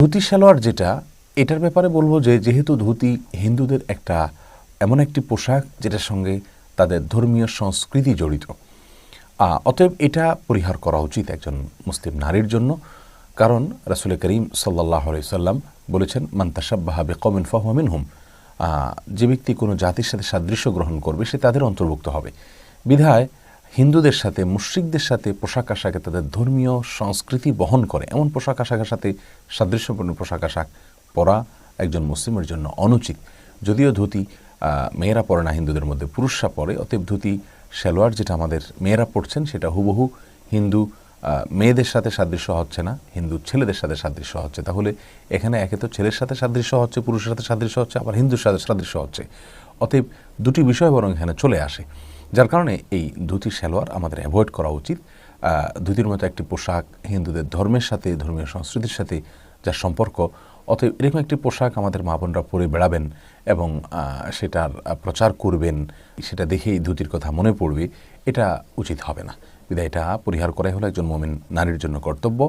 ধুতি সালোয়ার যেটা, এটার ব্যাপারে বলব যে, যেহেতু ধুতি হিন্দুদের একটা এমন একটি পোশাক যেটার সঙ্গে তাদের ধর্মীয় সংস্কৃতি জড়িত। অতএব এটা পরিহার করা উচিত একজন মুসলিম নারীর জন্য। কারণ রাসুল করিম সাল্লাহ সাল্লাম বলেছেন মান্তাসাব্বাহা বেকমিন ফাহমিন হুম যে ব্যক্তি কোনো জাতির সাথে সাদৃশ্য গ্রহণ করবে, সে তাদের অন্তর্ভুক্ত হবে। বিধায় হিন্দুদের সাথে, মুশ্রিকদের সাথে পোশাক আশাকে তাদের ধর্মীয় সংস্কৃতি বহন করে। এমন পোশাক আশাকের সাথে সাদৃশ্যপূর্ণ পোশাক আশাক পরা একজন মুসলিমের জন্য অনুচিত। যদিও ধুতি মেয়েরা পরে না, হিন্দুদের মধ্যে। পুরুষরা পরে, অতএব ধুতি, সালোয়ার যেটা আমাদের মেয়েরা পড়ছেন সেটা হুবহু হিন্দু মেয়েদের সাথে সাদৃশ্য হচ্ছে না, হিন্দু ছেলেদের সাথে সাদৃশ্য হচ্ছে। তাহলে এখানে একে তো ছেলের সাথে সাদৃশ্য হচ্ছে, পুরুষের সাথে সাদৃশ্য হচ্ছে, আবার হিন্দুর সাথে সাদৃশ্য হচ্ছে। অতএব দুটি বিষয় বরং এখানে চলে আসে। যার কারণে এই ধুতি সালোয়ার আমাদের অ্যাভয়েড করা উচিত। ধুতির মতো একটি পোশাক হিন্দুদের ধর্মের সাথে, ধর্মীয় সংস্কৃতির সাথে যার সম্পর্ক, অতএব এরকম একটি পোশাক আমাদের মা বোনরা পরে বেড়াবেন এবং সেটার প্রচার করবেন, সেটা দেখেই ধুতির কথা মনে পড়বে, এটা উচিত হবে না। বিদায় এটা পরিহার করাই হলো একজন মোমেন নারীর জন্য কর্তব্য।